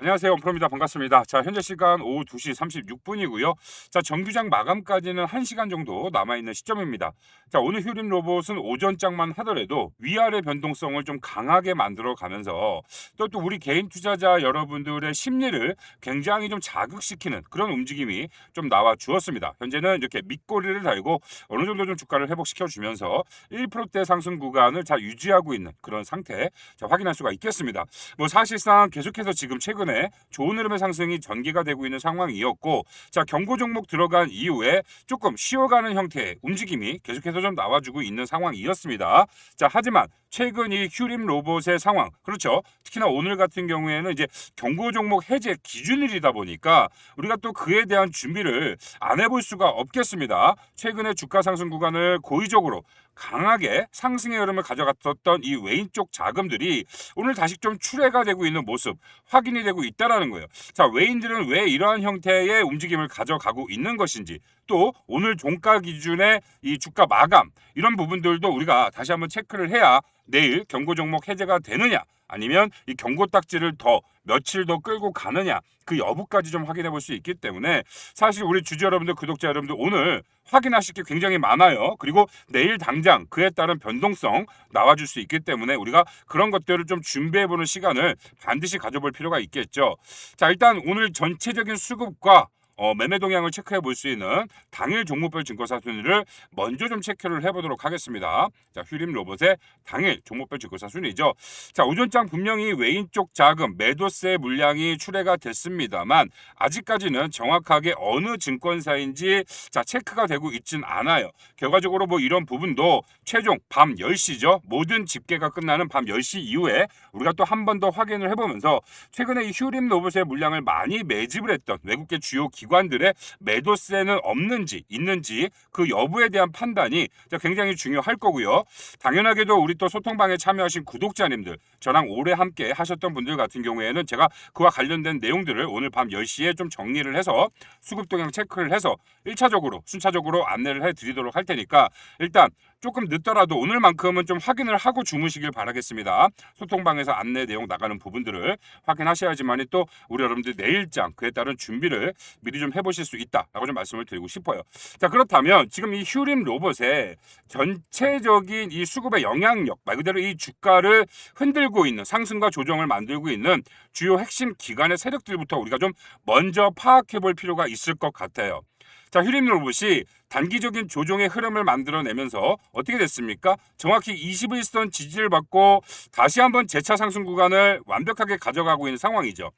안녕하세요. 원프로입니다. 반갑습니다. 자, 현재 시간 오후 2시 36분이고요. 자, 정규장 마감까지는 1시간 정도 남아있는 시점입니다. 자, 오늘 휴림 로봇은 오전장만 하더라도 위아래 변동성을 좀 강하게 만들어 가면서 또, 또 우리 개인 투자자 여러분들의 심리를 굉장히 좀 자극시키는 그런 움직임이 좀 나와 주었습니다. 현재는 이렇게 밑꼬리를 달고 어느 정도 좀 주가를 회복시켜 주면서 1%대 상승 구간을 잘 유지하고 있는 그런 상태 자, 확인할 수가 있겠습니다. 뭐 사실상 계속해서 지금 최근에 좋은 흐름의 상승이 전개가 되고 있는 상황이었고 자 경고 종목 들어간 이후에 조금 쉬어가는 형태의 움직임이 계속해서 좀 나와주고 있는 상황이었습니다. 자 하지만 최근 이 휴림 로봇의 상황 그렇죠. 특히나 오늘 같은 경우에는 이제 경고 종목 해제 기준일이다 보니까 우리가 또 그에 대한 준비를 안 해볼 수가 없겠습니다. 최근에 주가 상승 구간을 고의적으로 강하게 상승의 흐름을 가져갔었던 이 외인 쪽 자금들이 오늘 다시 좀 출회가 되고 있는 모습 확인이 되고 있다라는 거예요. 자, 외인들은 왜 이러한 형태의 움직임을 가져가고 있는 것인지 또 오늘 종가 기준의 이 주가 마감 이런 부분들도 우리가 다시 한번 체크를 해야 내일 경고 종목 해제가 되느냐 아니면 이 경고 딱지를 더 며칠 더 끌고 가느냐 그 여부까지 좀 확인해 볼 수 있기 때문에 사실 우리 주주 여러분들 구독자 여러분들 오늘 확인하실 게 굉장히 많아요. 그리고 내일 당장 그에 따른 변동성 나와줄 수 있기 때문에 우리가 그런 것들을 좀 준비해 보는 시간을 반드시 가져볼 필요가 있겠죠. 자 일단 오늘 전체적인 수급과 어, 매매 동향을 체크해 볼 수 있는 당일 종목별 증거사 순위를 먼저 좀 체크를 해보도록 하겠습니다. 자, 휴림 로봇의 당일 종목별 증거사 순위죠. 자, 오전장 분명히 외인 쪽 자금 매도세 물량이 출회가 됐습니다만 아직까지는 정확하게 어느 증권사인지 자 체크가 되고 있진 않아요. 결과적으로 뭐 이런 부분도 최종 밤 10시죠. 모든 집계가 끝나는 밤 10시 이후에 우리가 또 한 번 더 확인을 해보면서 최근에 이 휴림 로봇의 물량을 많이 매집을 했던 외국계 주요 기관 들의 매도세는 없는지 있는지 그 여부에 대한 판단이 자, 굉장히 중요할 거고요. 당연하게도 우리 또 소통방에 참여하신 구독자님들 저랑 오래 함께 하셨던 분들 같은 경우에는 제가 그와 관련된 내용들을 오늘 밤 10시에 좀 정리를 해서 수급 동향 체크를 해서 1차적으로 순차적으로 안내를 해 드리도록 할 테니까 일단 조금 늦더라도 오늘만큼은 좀 확인을 하고 주무시길 바라겠습니다. 소통방에서 안내 내용 나가는 부분들을 확인하셔야지만이 또 우리 여러분들 내일장 그에 따른 준비를 미리 좀 해보실 수 있다라고 좀 말씀을 드리고 싶어요. 자 그렇다면 지금 이 휴림 로봇의 전체적인 이 수급의 영향력 말 그대로 이 주가를 흔들고 있는 상승과 조정을 만들고 있는 주요 핵심 기관의 세력들부터 우리가 좀 먼저 파악해 볼 필요가 있을 것 같아요. 자, 휴림 로봇이 단기적인 조정의 흐름을 만들어내면서 어떻게 됐습니까? 정확히 21선 지지를 받고 다시 한번 재차 상승 구간을 완벽하게 가져가고 있는 상황이죠.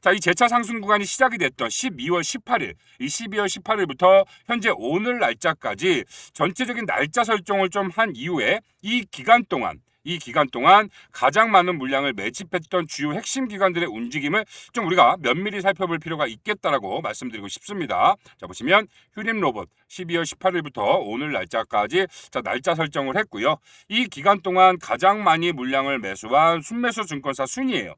자, 이 재차 상승 구간이 시작이 됐던 12월 18일, 이 12월 18일부터 현재 오늘 날짜까지 전체적인 날짜 설정을 좀 한 이후에 이 기간 동안 이 기간 동안 가장 많은 물량을 매집했던 주요 핵심 기관들의 움직임을 좀 우리가 면밀히 살펴볼 필요가 있겠다라고 말씀드리고 싶습니다. 자 보시면 휴림 로봇 12월 18일부터 오늘 날짜까지 자 날짜 설정을 했고요. 이 기간 동안 가장 많이 물량을 매수한 순매수 증권사 순이에요.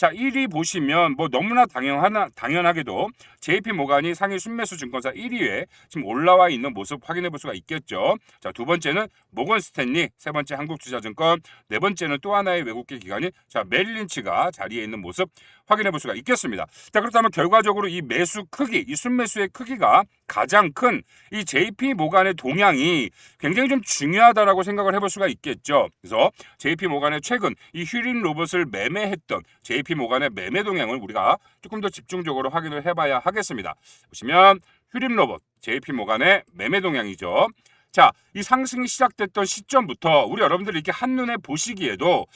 자, 1위 보시면 뭐 너무나 당연하나 당연하게도 JP 모간이 상위 순매수 증권사 1위에 지금 올라와 있는 모습 확인해 볼 수가 있겠죠. 자, 두 번째는 모건 스탠리, 세 번째 한국투자증권, 네 번째는 또 하나의 외국계 기관인 자, 메릴린치가 자리에 있는 모습 확인해 볼 수가 있겠습니다. 자, 그렇다면 결과적으로 이 매수 크기, 이 순매수의 크기가 가장 큰 이 JP 모간의 동향이 굉장히 좀 중요하다라고 생각을 해볼 수가 있겠죠. 그래서 JP 모간의 최근 이 휴린 로봇을 매매했던 JP 모간의 매매 동향을 우리가 조금 더 집중적으로 확인을 해봐야 하겠습니다. 보시면 휴림 로봇 JP 모간의 매매 동향이죠. 자, 이 상승이 시작됐던 시점부터 우리 여러분들이 이렇게 한눈에 보시기에도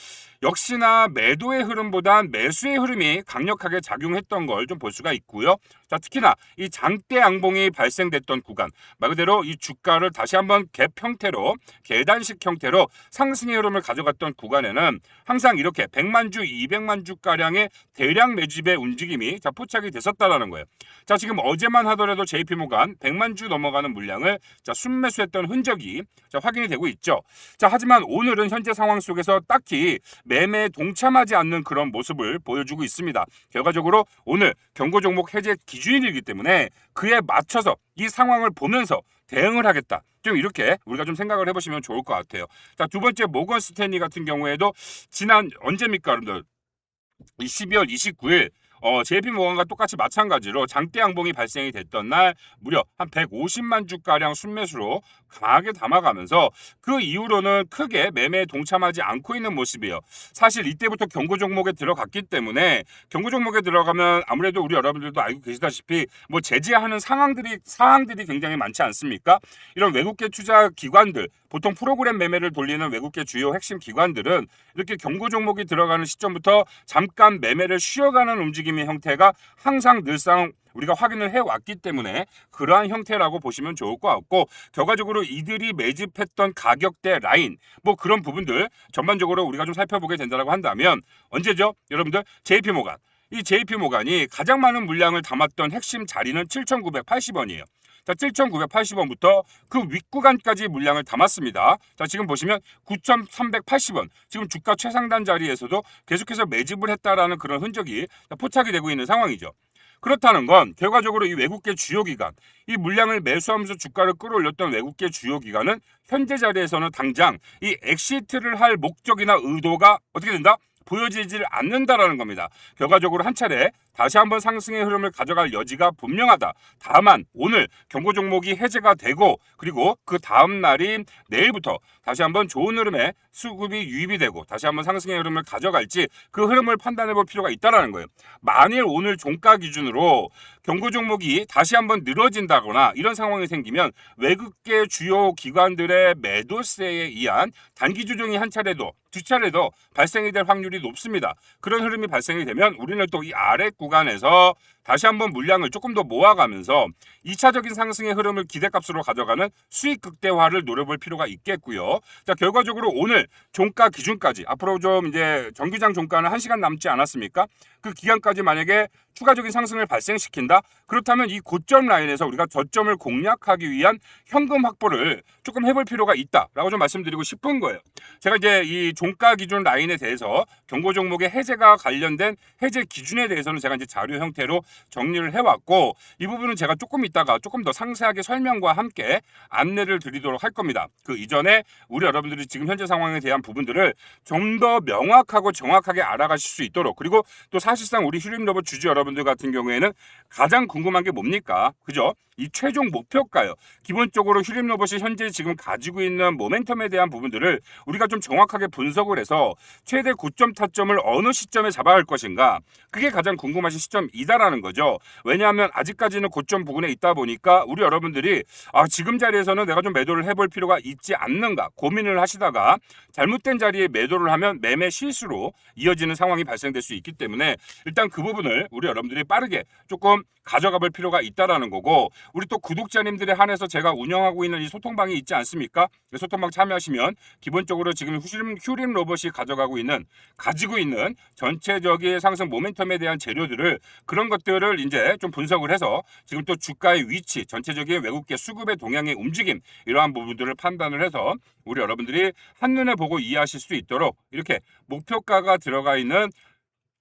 역시나 매도의 흐름보단 매수의 흐름이 강력하게 작용했던 걸 좀 볼 수가 있고요. 자, 특히나 이 장대 양봉이 발생됐던 구간, 말 그대로 이 주가를 다시 한번 갭 형태로 계단식 형태로 상승의 흐름을 가져갔던 구간에는 항상 이렇게 100만 주, 200만 주 가량의 대량 매집의 움직임이 자 포착이 됐었다라는 거예요. 자, 지금 어제만 하더라도 JP 모간 100만 주 넘어가는 물량을 자 순매수했던 흔적이 자 확인이 되고 있죠. 자, 하지만 오늘은 현재 상황 속에서 딱히 매 매에 동참하지 않는 그런 모습을 보여주고 있습니다. 결과적으로 오늘 경고 종목 해제 기준일이기 때문에 그에 맞춰서 이 상황을 보면서 대응을 하겠다. 좀 이렇게 우리가 좀 생각을 해보시면 좋을 것 같아요. 자, 두 번째 모건 스탠리 같은 경우에도 지난 언제입니까, 여러분들? 이 12월 29일 어, JP 모건과 똑같이 마찬가지로 장대 양봉이 발생이 됐던 날 무려 한 150만 주가량 순매수로 강하게 담아가면서 그 이후로는 크게 매매에 동참하지 않고 있는 모습이에요. 사실 이때부터 경고 종목에 들어갔기 때문에 경고 종목에 들어가면 아무래도 우리 여러분들도 알고 계시다시피 뭐 제재하는 상황들이 사항들이 굉장히 많지 않습니까? 이런 외국계 투자 기관들 보통 프로그램 매매를 돌리는 외국계 주요 핵심 기관들은 이렇게 경고 종목이 들어가는 시점부터 잠깐 매매를 쉬어가는 움직임 의 형태가 항상 늘상 우리가 확인을 해왔기 때문에 그러한 형태라고 보시면 좋을 것 같고 결과적으로 이들이 매집했던 가격대 라인 뭐 그런 부분들 전반적으로 우리가 좀 살펴보게 된다고 한다면 언제죠? 여러분들 JP 모간 이 JP 모간이 가장 많은 물량을 담았던 핵심 자리는 7,980원이에요. 자, 7,980원부터 그 윗구간까지 물량을 담았습니다. 자, 지금 보시면 9,380원. 지금 주가 최상단 자리에서도 계속해서 매집을 했다라는 그런 흔적이 포착이 되고 있는 상황이죠. 그렇다는 건 결과적으로 이 외국계 주요 기관, 이 물량을 매수하면서 주가를 끌어올렸던 외국계 주요 기관은 현재 자리에서는 당장 이 엑시트를 할 목적이나 의도가 어떻게 된다? 보여지질 않는다라는 겁니다. 결과적으로 한 차례 다시 한번 상승의 흐름을 가져갈 여지가 분명하다. 다만 오늘 경고 종목이 해제가 되고 그리고 그 다음 날인 내일부터 다시 한번 좋은 흐름에 수급이 유입이 되고 다시 한번 상승의 흐름을 가져갈지 그 흐름을 판단해 볼 필요가 있다라는 거예요. 만일 오늘 종가 기준으로 경고 종목이 다시 한번 늘어진다거나 이런 상황이 생기면 외국계 주요 기관들의 매도세에 의한 단기 조정이 한 차례도 두 차례도 발생이 될 확률이 높습니다. 그런 흐름이 발생이 되면 우리는 또 이 아래 구간에서 다시 한번 물량을 조금 더 모아가면서 2차적인 상승의 흐름을 기대값으로 가져가는 수익 극대화를 노려볼 필요가 있겠고요. 자, 결과적으로 오늘 종가 기준까지 앞으로 좀 이제 정기장 종가는 1시간 남지 않았습니까? 그 기간까지 만약에 추가적인 상승을 발생시킨다? 그렇다면 이 고점 라인에서 우리가 저점을 공략하기 위한 현금 확보를 조금 해볼 필요가 있다라고 좀 말씀드리고 싶은 거예요. 제가 이제 이 종가 기준 라인에 대해서 경고 종목의 해제가 관련된 해제 기준에 대해서는 제가 이제 자료 형태로 정리를 해왔고 이 부분은 제가 조금 이따가 조금 더 상세하게 설명과 함께 안내를 드리도록 할 겁니다. 그 이전에 우리 여러분들이 지금 현재 상황에 대한 부분들을 좀 더 명확하고 정확하게 알아가실 수 있도록 그리고 또 사실상 우리 휴림 로봇 주주 여러분들 같은 경우에는 가장 궁금한 게 뭡니까? 그죠? 이 최종 목표가요. 기본적으로 휴림 로봇이 현재 지금 가지고 있는 모멘텀에 대한 부분들을 우리가 좀 정확하게 분석을 해서 최대 고점 타점을 어느 시점에 잡아야 할 것인가? 그게 가장 궁금하신 시점이다라는 거죠. 왜냐하면 아직까지는 고점 부근에 있다 보니까 우리 여러분들이 아, 지금 자리에서는 내가 좀 매도를 해볼 필요가 있지 않는가 고민을 하시다가 잘못된 자리에 매도를 하면 매매 실수로 이어지는 상황이 발생될 수 있기 때문에 일단 그 부분을 우리 여러분들이 빠르게 조금 가져가 볼 필요가 있다라는 거고 우리 또 구독자님들에 한해서 제가 운영하고 있는 이 소통방이 있지 않습니까? 이 소통방 참여하시면 기본적으로 지금 휴림, 휴림 로봇이 가져가고 있는 가지고 있는 전체적인 상승 모멘텀에 대한 재료들을 그런 것들 을 이제 좀 분석을 해서 지금 또 주가의 위치, 전체적인 외국계 수급의 동향의 움직임 이러한 부분들을 판단을 해서 우리 여러분들이 한눈에 보고 이해하실 수 있도록 이렇게 목표가가 들어가 있는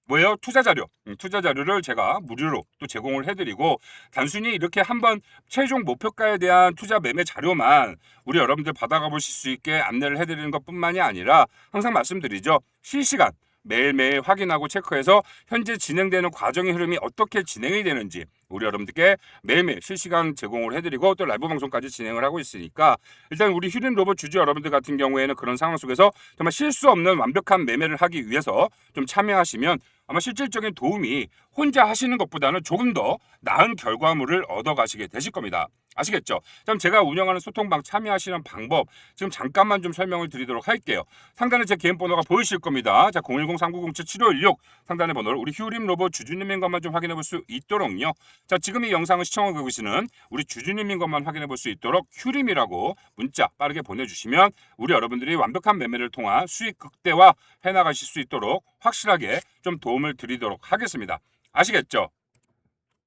뭐예요? 투자 자료. 음, 투자 자료를 제가 무료로 또 제공을 해드리고 단순히 이렇게 한번 최종 목표가에 대한 투자 매매 자료만 우리 여러분들 받아가 보실 수 있게 안내를 해드리는 것뿐만이 아니라 항상 말씀드리죠. 실시간 매일매일 확인하고 체크해서 현재 진행되는 과정의 흐름이 어떻게 진행이 되는지 우리 여러분들께 매일매일 실시간 제공을 해드리고 또 라이브 방송까지 진행을 하고 있으니까 일단 우리 휴림 로봇 주주 여러분들 같은 경우에는 그런 상황 속에서 정말 실수 없는 완벽한 매매를 하기 위해서 좀 참여하시면 아마 실질적인 도움이 혼자 하시는 것보다는 조금 더 나은 결과물을 얻어가시게 되실 겁니다. 아시겠죠? 그럼 제가 운영하는 소통방 참여하시는 방법 지금 잠깐만 좀 설명을 드리도록 할게요. 상단에 제 개인 번호가 보이실 겁니다. 자, 010-3907-7516 상단의 번호를 우리 휴림 로봇 주주님인 것만 좀 확인해 볼 수 있도록요. 자, 지금 이 영상을 시청하고 계시는 우리 주주님인 것만 확인해 볼 수 있도록 휴림이라고 문자 빠르게 보내주시면 우리 여러분들이 완벽한 매매를 통한 수익 극대화 해나가실 수 있도록 확실하게 좀 도움을 드리도록 하겠습니다. 아시겠죠?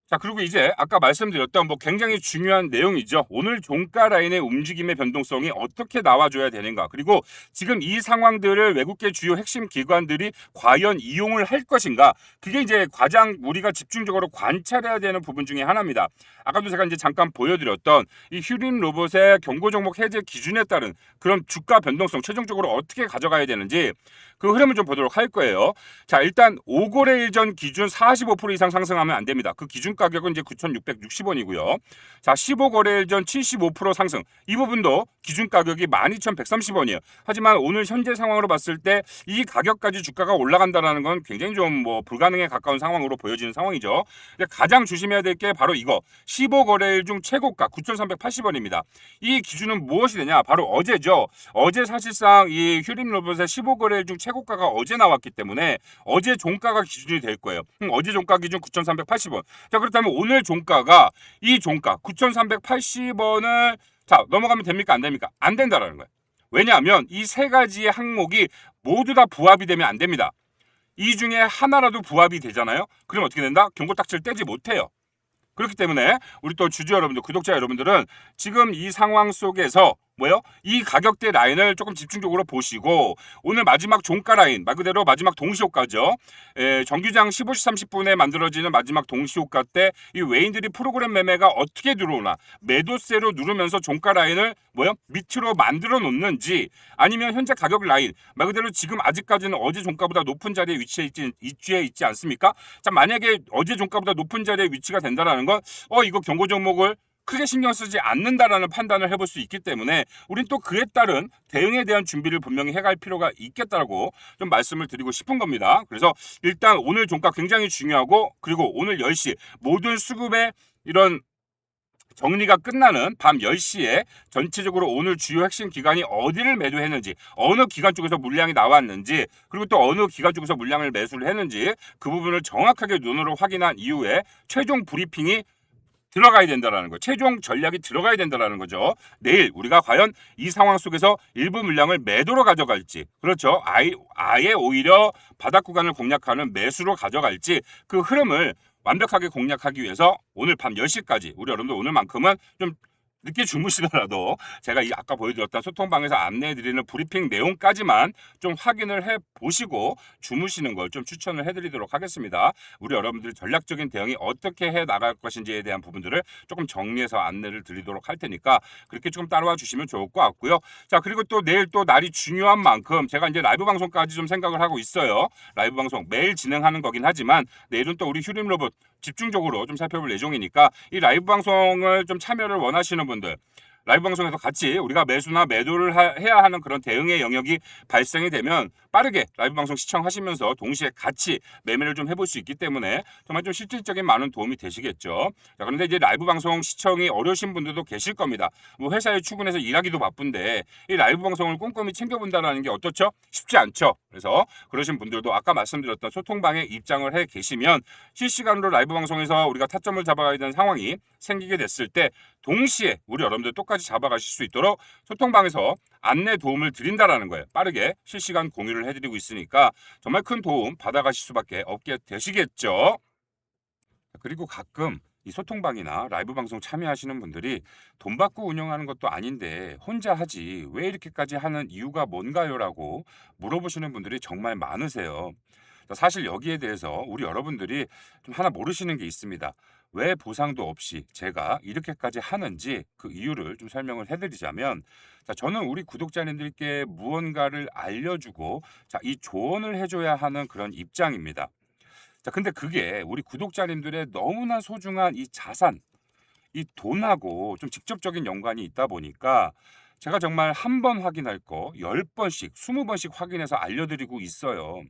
자, 그리고 이제 아까 말씀드렸던 뭐 굉장히 중요한 내용이죠. 오늘 종가 라인의 움직임의 변동성이 어떻게 나와줘야 되는가. 그리고 지금 이 상황들을 외국계 주요 핵심 기관들이 과연 이용을 할 것인가. 그게 이제 가장 우리가 집중적으로 관찰해야 되는 부분 중에 하나입니다. 아까도 제가 이제 잠깐 보여드렸던 이 휴린 로봇의 경고 종목 해제 기준에 따른 그런 주가 변동성 최종적으로 어떻게 가져가야 되는지 그 흐름을 좀 보도록 할 거예요. 자, 일단 5거래일 전 기준 45% 이상 상승하면 안 됩니다. 그 기준 가격은 이제 9,660원이고요. 자, 15거래일 전 75% 상승. 이 부분도 기준 가격이 12,130원이에요. 하지만 오늘 현재 상황으로 봤을 때 이 가격까지 주가가 올라간다라는 건 굉장히 좀 뭐 불가능에 가까운 상황으로 보여지는 상황이죠. 가장 조심해야 될 게 바로 이거 15거래일 중 최고가 9,380원입니다. 이 기준은 무엇이 되냐? 바로 어제죠. 어제 사실상 이 휴림 로봇의 15거래일 중 최고가가 어제 나왔기 때문에 어제 종가가 기준이 될 거예요. 음, 어제 종가 기준 9,380원. 자, 그렇다면 오늘 종가가 이 종가 9,380원을 자, 넘어가면 됩니까? 안 됩니까? 안 된다라는 거예요. 왜냐하면 이 세 가지의 항목이 모두 다 부합이 되면 안 됩니다. 이 중에 하나라도 부합이 되잖아요. 그럼 어떻게 된다? 경고딱지를 떼지 못해요. 그렇기 때문에 우리 또 주주 여러분들, 구독자 여러분들은 지금 이 상황 속에서 뭐요? 이 가격대 라인을 조금 집중적으로 보시고 오늘 마지막 종가 라인 말 그대로 마지막 동시효과죠. 에, 정규장 15시 30분에 만들어지는 마지막 동시효과 때이 외인들이 프로그램 매매가 어떻게 들어오나 매도세로 누르면서 종가 라인을 뭐요? 밑으로 만들어 놓는지 아니면 현재 가격 라인 말 그대로 지금 아직까지는 어제 종가보다 높은 자리에 위치해 있지, 위치해 있지 않습니까? 자 만약에 어제 종가보다 높은 자리에 위치가 된다라는 건 어 이거 경고 종목을 크게 신경 쓰지 않는다라는 판단을 해볼 수 있기 때문에 우린 또 그에 따른 대응에 대한 준비를 분명히 해갈 필요가 있겠다라고 좀 말씀을 드리고 싶은 겁니다. 그래서 일단 오늘 종가 굉장히 중요하고 그리고 오늘 10시 모든 수급의 이런 정리가 끝나는 밤 10시에 전체적으로 오늘 주요 핵심 기관이 어디를 매도했는지 어느 기관 쪽에서 물량이 나왔는지 그리고 또 어느 기관 쪽에서 물량을 매수를 했는지 그 부분을 정확하게 눈으로 확인한 이후에 최종 브리핑이 들어가야 된다라는 거. 최종 전략이 들어가야 된다라는 거죠. 내일 우리가 과연 이 상황 속에서 일부 물량을 매도로 가져갈지, 그렇죠. 아예, 아예 오히려 바닥 구간을 공략하는 매수로 가져갈지 그 흐름을 완벽하게 공략하기 위해서 오늘 밤 10시까지 우리 여러분들 오늘만큼은 좀 늦게 주무시더라도 제가 이 아까 보여드렸던 소통방에서 안내해드리는 브리핑 내용까지만 좀 확인을 해 보시고 주무시는 걸 좀 추천을 해드리도록 하겠습니다. 우리 여러분들 전략적인 대응이 어떻게 해 나갈 것인지에 대한 부분들을 조금 정리해서 안내를 드리도록 할 테니까 그렇게 좀 따라와 주시면 좋을 것 같고요. 자 그리고 또 내일 또 날이 중요한 만큼 제가 이제 라이브 방송까지 좀 생각을 하고 있어요. 라이브 방송 매일 진행하는 거긴 하지만 내일은 또 우리 휴림 로봇 집중적으로 좀 살펴볼 예정이니까 이 라이브 방송을 좀 참여를 원하시는 분들 라이브 방송에서 같이 우리가 매수나 매도를 하, 해야 하는 그런 대응의 영역이 발생이 되면 빠르게 라이브 방송 시청하시면서 동시에 같이 매매를 좀 해볼 수 있기 때문에 정말 좀 실질적인 많은 도움이 되시겠죠. 자, 그런데 이제 라이브 방송 시청이 어려우신 분들도 계실 겁니다. 뭐 회사에 출근해서 일하기도 바쁜데 이 라이브 방송을 꼼꼼히 챙겨본다라는 게 어떻죠? 쉽지 않죠. 그래서 그러신 분들도 아까 말씀드렸던 소통방에 입장을 해 계시면 실시간으로 라이브 방송에서 우리가 타점을 잡아가야 되는 상황이 생기게 됐을 때 동시에 우리 여러분들 똑같이 잡아가실 수 있도록 소통방에서 안내 도움을 드린다라는 거예요. 빠르게 실시간 공유를 해드리고 있으니까 정말 큰 도움 받아가실 수밖에 없게 되시겠죠. 그리고 가끔 이 소통방이나 라이브 방송 참여하시는 분들이 돈 받고 운영하는 것도 아닌데 혼자 하지 왜 이렇게까지 하는 이유가 뭔가요라고 물어보시는 분들이 정말 많으세요. 사실 여기에 대해서 우리 여러분들이 좀 하나 모르시는 게 있습니다. 왜 보상도 없이 제가 이렇게까지 하는지 그 이유를 좀 설명을 해드리자면 자, 저는 우리 구독자님들께 무언가를 알려주고 자, 이 조언을 해줘야 하는 그런 입장입니다. 자, 근데 그게 우리 구독자님들의 너무나 소중한 이 자산, 이 돈하고 좀 직접적인 연관이 있다 보니까 제가 정말 한 번 확인할 거 10번씩, 20번씩 확인해서 알려드리고 있어요.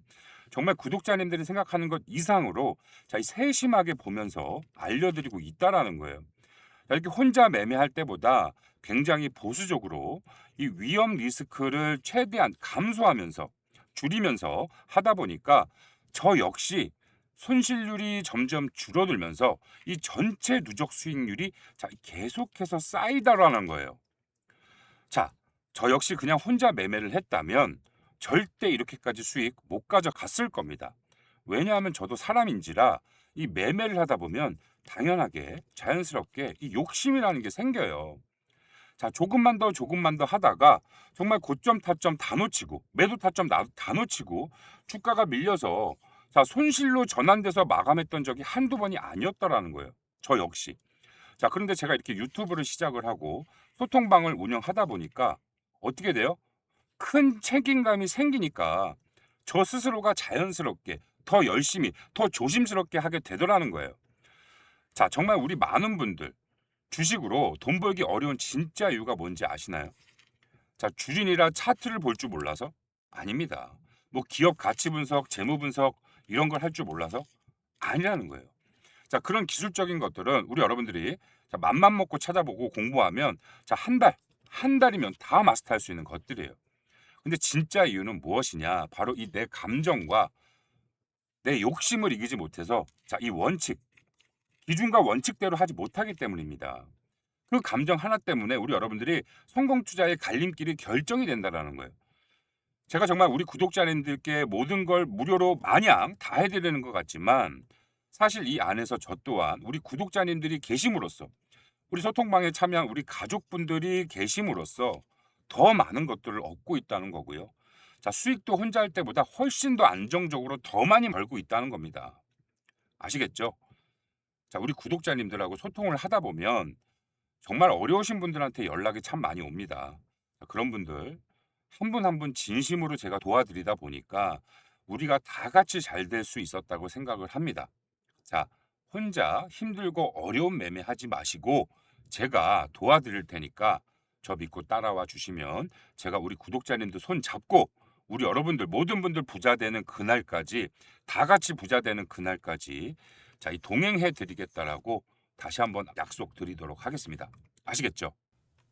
정말 구독자님들이 생각하는 것 이상으로 자, 이 세심하게 보면서 알려드리고 있다라는 거예요. 자, 이렇게 혼자 매매할 때보다 굉장히 보수적으로 이 위험 리스크를 최대한 감소하면서 줄이면서 하다 보니까 저 역시 손실률이 점점 줄어들면서 이 전체 누적 수익률이 자, 계속해서 쌓이다라는 거예요. 자, 저 역시 그냥 혼자 매매를 했다면 절대 이렇게까지 수익 못 가져갔을 겁니다. 왜냐하면 저도 사람인지라 이 매매를 하다 보면 당연하게 자연스럽게 이 욕심이라는 게 생겨요. 자, 조금만 더 조금만 더 하다가 정말 고점 타점 다 놓치고 매도 타점 나- 다 놓치고 주가가 밀려서 자, 손실로 전환돼서 마감했던 적이 한두 번이 아니었다라는 거예요. 저 역시. 자, 그런데 제가 이렇게 유튜브를 시작을 하고 소통방을 운영하다 보니까 어떻게 돼요? 큰 책임감이 생기니까 저 스스로가 자연스럽게 더 열심히 더 조심스럽게 하게 되더라는 거예요. 자, 정말 우리 많은 분들 주식으로 돈 벌기 어려운 진짜 이유가 뭔지 아시나요? 자, 주진이라 차트를 볼 줄 몰라서? 아닙니다. 뭐 기업 가치 분석, 재무 분석 이런 걸 할 줄 몰라서? 아니라는 거예요. 자, 그런 기술적인 것들은 우리 여러분들이 자, 맘만 먹고 찾아보고 공부하면 자, 한 달, 한 달이면 다 마스터할 수 있는 것들이에요. 근데 진짜 이유는 무엇이냐? 바로 이 내 감정과 내 욕심을 이기지 못해서 자, 이 원칙, 기준과 원칙대로 하지 못하기 때문입니다. 그 감정 하나 때문에 우리 여러분들이 성공 투자의 갈림길이 결정이 된다라는 거예요. 제가 정말 우리 구독자님들께 모든 걸 무료로 마냥 다 해드리는 것 같지만 사실 이 안에서 저 또한 우리 구독자님들이 계심으로써 우리 소통방에 참여한 우리 가족분들이 계심으로써 더 많은 것들을 얻고 있다는 거고요. 자, 수익도 혼자 할 때보다 훨씬 더 안정적으로 더 많이 벌고 있다는 겁니다. 아시겠죠? 자, 우리 구독자님들하고 소통을 하다 보면 정말 어려우신 분들한테 연락이 참 많이 옵니다. 자, 그런 분들 한분 한 분 진심으로 제가 도와드리다 보니까 우리가 다 같이 잘 될 수 있었다고 생각을 합니다. 자, 혼자 힘들고 어려운 매매 하지 마시고 제가 도와드릴 테니까 저 믿고 따라와 주시면 제가 우리 구독자님들 손 잡고 우리 여러분들 모든 분들 부자 되는 그날까지 다 같이 부자 되는 그날까지 자, 이 동행해 드리겠다라고 다시 한번 약속 드리도록 하겠습니다. 아시겠죠?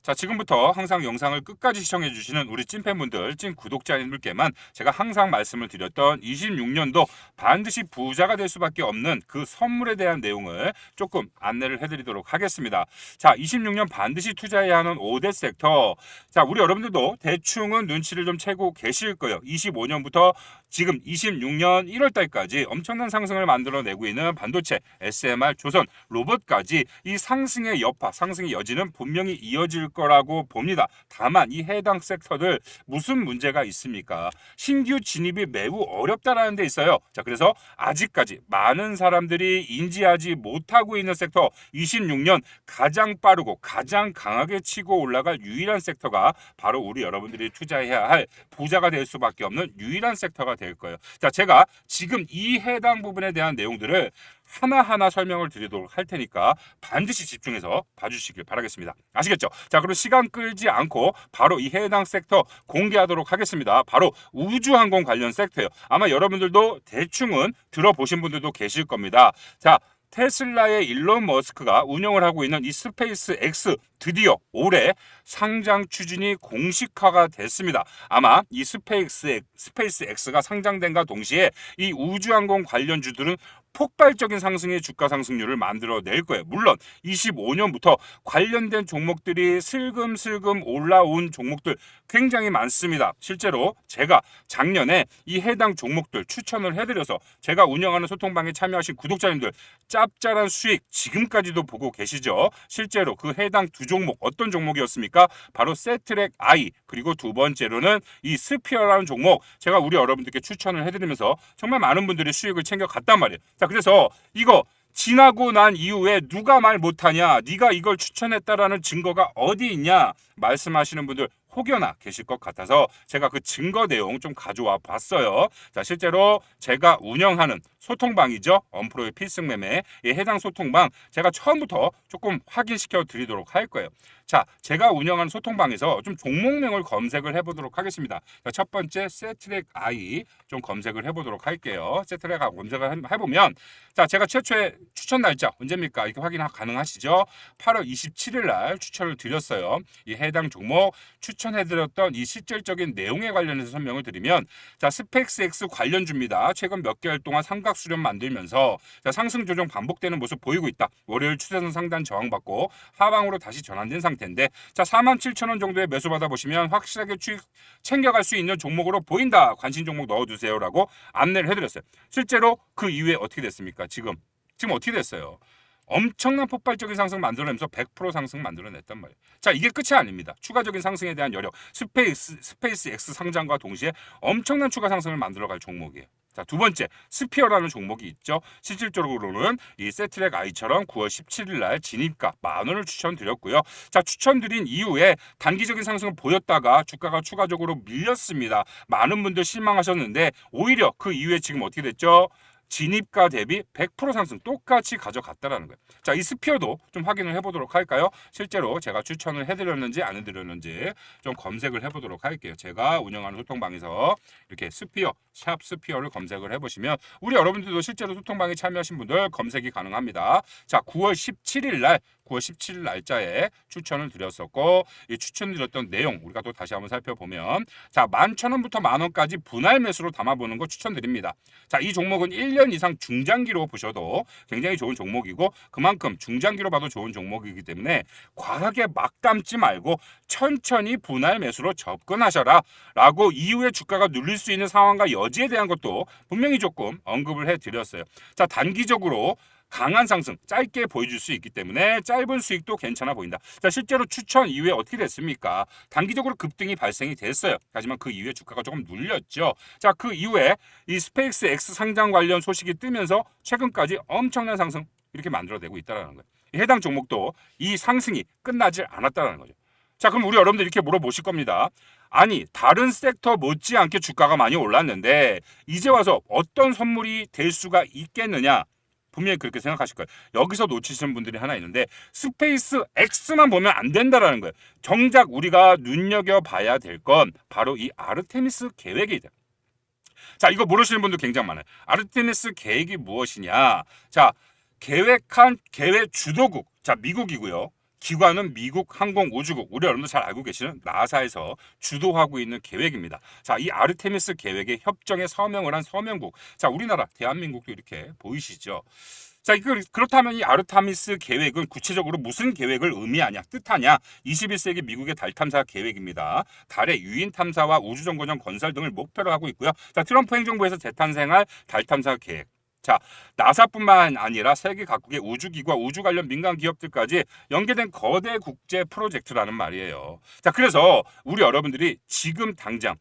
자, 지금부터 항상 영상을 끝까지 시청해 주시는 우리 찐팬분들, 찐 구독자님들께만 제가 항상 말씀을 드렸던 26년도 반드시 부자가 될 수밖에 없는 그 선물에 대한 내용을 조금 안내를 해드리도록 하겠습니다. 자, 26년 반드시 투자해야 하는 5대 섹터. 자, 우리 여러분들도 대충은 눈치를 좀 채고 계실 거예요. 25년부터 지금 26년 1월 달까지 엄청난 상승을 만들어내고 있는 반도체, SMR, 조선, 로봇까지 이 상승의 여파, 상승의 여지는 분명히 이어질 거라고 봅니다. 다만 이 해당 섹터들 무슨 문제가 있습니까? 신규 진입이 매우 어렵다라는 데 있어요. 자, 그래서 아직까지 많은 사람들이 인지하지 못하고 있는 섹터 26년 가장 빠르고 가장 강하게 치고 올라갈 유일한 섹터가 바로 우리 여러분들이 투자해야 할 부자가 될 수밖에 없는 유일한 섹터가 될 거예요. 자, 제가 지금 이 해당 부분에 대한 내용들을 하나하나 설명을 드리도록 할 테니까 반드시 집중해서 봐주시길 바라겠습니다. 아시겠죠? 자, 그럼 시간 끌지 않고 바로 이 해당 섹터 공개하도록 하겠습니다. 바로 우주항공 관련 섹터예요. 아마 여러분들도 대충은 들어보신 분들도 계실 겁니다. 자, 테슬라의 일론 머스크가 운영을 하고 있는 이 스페이스 X 드디어 올해 상장 추진이 공식화가 됐습니다. 아마 이 스페이스 스페이스 X가 상장된과 동시에 이 우주항공 관련주들은 폭발적인 상승의 주가 상승률을 만들어낼 거예요. 물론 25년부터 관련된 종목들이 슬금슬금 올라온 종목들 굉장히 많습니다. 실제로 제가 작년에 이 해당 종목들 추천을 해드려서 제가 운영하는 소통방에 참여하신 구독자님들 짭짤한 수익 지금까지도 보고 계시죠? 실제로 그 해당 두 종목 어떤 종목이었습니까? 바로 세트렉 I 그리고 두 번째로는 이 스피어라는 종목 제가 우리 여러분들께 추천을 해드리면서 정말 많은 분들이 수익을 챙겨 갔단 말이에요. 자 그래서 이거 지나고 난 이후에 누가 말 못하냐 네가 이걸 추천했다라는 증거가 어디 있냐 말씀하시는 분들 혹여나 계실 것 같아서 제가 그 증거 내용 좀 가져와 봤어요. 자, 실제로 제가 운영하는 소통방이죠. 엄프로의 필승 매매 이 해당 소통방 제가 처음부터 조금 확인시켜 드리도록 할 거예요. 자, 제가 운영하는 소통방에서 좀 종목명을 검색을 해보도록 하겠습니다. 자, 첫 번째 세트렉 I 좀 검색을 해보도록 할게요. 세트렉 I 검색을 해- 해보면 자, 제가 최초의 추천 날짜 언제입니까? 이렇게 확인 가능하시죠? 8월 27일 날 추천을 드렸어요. 이 해당 종목 추천해드렸던 이 실질적인 내용에 관련해서 설명을 드리면 자, 스펙스 X 관련주입니다. 최근 몇 개월 동안 삼각 수렴 만들면서 자, 상승 조정 반복되는 모습 보이고 있다. 월요일 추세선 상단 저항받고 하방으로 다시 전환된 상 태인데 자, 47,000원 정도의 매수 받아 보시면 확실하게 추익 챙겨갈 수 있는 종목으로 보인다. 관심 종목 넣어두세요라고 안내를 해드렸어요. 실제로 그 이후에 어떻게 됐습니까? 지금 지금 어떻게 됐어요? 엄청난 폭발적인 상승 만들어내면서 100% 상승 만들어냈단 말이에요. 자, 이게 끝이 아닙니다. 추가적인 상승에 대한 여력, 스페이스 스페이스 X 상장과 동시에 엄청난 추가 상승을 만들어갈 종목이에요. 자, 두 번째 스피어라는 종목이 있죠. 실질적으로는 이 세트랙 아이처럼 9월 17일 날 진입가 만 원을 추천드렸고요. 자, 추천드린 이후에 단기적인 상승을 보였다가 주가가 추가적으로 밀렸습니다. 많은 분들 실망하셨는데 오히려 그 이후에 지금 어떻게 됐죠? 진입가 대비 100% 상승 똑같이 가져갔다라는 거예요. 자, 이 스피어도 좀 확인을 해보도록 할까요? 실제로 제가 추천을 해드렸는지 안 해드렸는지 좀 검색을 해보도록 할게요. 제가 운영하는 소통방에서 이렇게 스피어, 샵 스피어를 검색을 해보시면 우리 여러분들도 실제로 소통방에 참여하신 분들 검색이 가능합니다. 자, 9월 17일 날 9월 17일 날짜에 추천을 드렸었고 이 추천드렸던 내용 우리가 또 다시 한번 살펴보면 자, 11,000원부터 만 원까지 분할 매수로 담아보는 거 추천드립니다. 자, 이 종목은 1년 이상 중장기로 보셔도 굉장히 좋은 종목이고 그만큼 중장기로 봐도 좋은 종목이기 때문에 과하게 막 담지 말고 천천히 분할 매수로 접근하셔라 라고 이후에 주가가 눌릴 수 있는 상황과 여지에 대한 것도 분명히 조금 언급을 해드렸어요. 자, 단기적으로 강한 상승 짧게 보여줄 수 있기 때문에 짧은 수익도 괜찮아 보인다. 자 실제로 추천 이후에 어떻게 됐습니까? 단기적으로 급등이 발생이 됐어요. 하지만 그 이후에 주가가 조금 눌렸죠. 자 그 이후에 이 스페이스 X 상장 관련 소식이 뜨면서 최근까지 엄청난 상승 이렇게 만들어내고 있다는 거예요. 이 해당 종목도 이 상승이 끝나지 않았다는 거죠. 자 그럼 우리 여러분들 이렇게 물어보실 겁니다. 아니 다른 섹터 못지않게 주가가 많이 올랐는데 이제 와서 어떤 선물이 될 수가 있겠느냐? 분명히 그렇게 생각하실 거예요. 여기서 놓치시는 분들이 하나 있는데 스페이스 X만 보면 안 된다라는 거예요. 정작 우리가 눈여겨 봐야 될 건 바로 이 아르테미스 계획이죠. 자, 이거 모르시는 분들 굉장히 많아요. 아르테미스 계획이 무엇이냐? 자, 계획한 계획 주도국. 자, 미국이고요. 기관은 미국 항공우주국 우리 여러분들 잘 알고 계시는 나사에서 주도하고 있는 계획입니다. 자, 이 아르테미스 계획에 협정에 서명을 한 서명국. 자, 우리나라 대한민국도 이렇게 보이시죠? 자, 그렇다면 이 아르타미스 계획은 구체적으로 무슨 계획을 의미하냐, 뜻하냐? 21세기 미국의 달 탐사 계획입니다. 달의 유인 탐사와 우주 정거장 건설 등을 목표로 하고 있고요. 자, 트럼프 행정부에서 재탄생할 달 탐사 계획. 자, 나사뿐만 아니라 세계 각국의 우주기구와 우주 관련 민간 기업들까지 연계된 거대 국제 프로젝트라는 말이에요. 자, 그래서 우리 여러분들이 지금 당장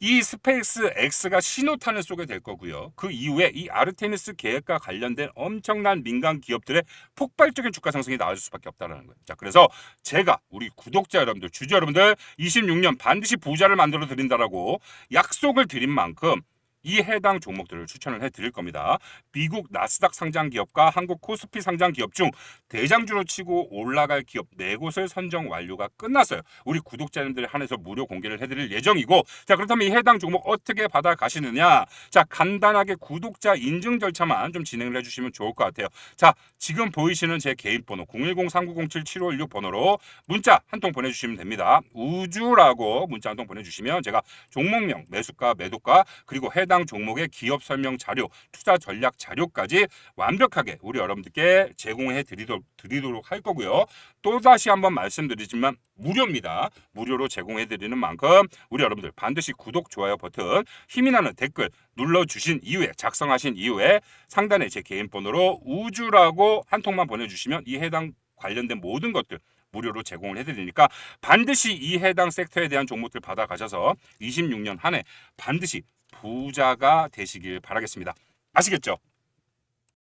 이 스페이스 X가 신호탄을 쏘게 될 거고요. 그 이후에 이 아르테미스 계획과 관련된 엄청난 민간 기업들의 폭발적인 주가 상승이 나올 수밖에 없다는 거예요. 자, 그래서 제가 우리 구독자 여러분들, 주주 여러분들 26년 반드시 부자를 만들어 드린다라고 약속을 드린 만큼 이 해당 종목들을 추천을 해드릴 겁니다. 미국 나스닥 상장 기업과 한국 코스피 상장 기업 중 대장주로 치고 올라갈 기업 네 곳을 선정 완료가 끝났어요. 우리 구독자님들 한해서 무료 공개를 해드릴 예정이고 자 그렇다면 이 해당 종목 어떻게 받아 가시느냐 자 간단하게 구독자 인증 절차만 좀 진행을 해주시면 좋을 것 같아요. 자 지금 보이시는 제 개인 번호 010-3907-7516 번호로 문자 한 통 보내주시면 됩니다. 우주라고 문자 한 통 보내주시면 제가 종목명 매수가 매도가 그리고 해당 해당 종목의 기업 설명 자료, 투자 전략 자료까지 완벽하게 우리 여러분들께 제공해 드리도록, 드리도록 할 거고요. 또 다시 한번 말씀드리지만 무료입니다. 무료로 제공해 드리는 만큼 우리 여러분들 반드시 구독, 좋아요 버튼, 힘이 나는 댓글 눌러 주신 이후에 작성하신 이후에 상단에 제 개인 번호로 우주라고 한 통만 보내 주시면 이 해당 관련된 모든 것들 무료로 제공을 해드리니까 반드시 이 해당 섹터에 대한 종목들 받아가셔서 26년 한 해 반드시 부자가 되시길 바라겠습니다. 아시겠죠?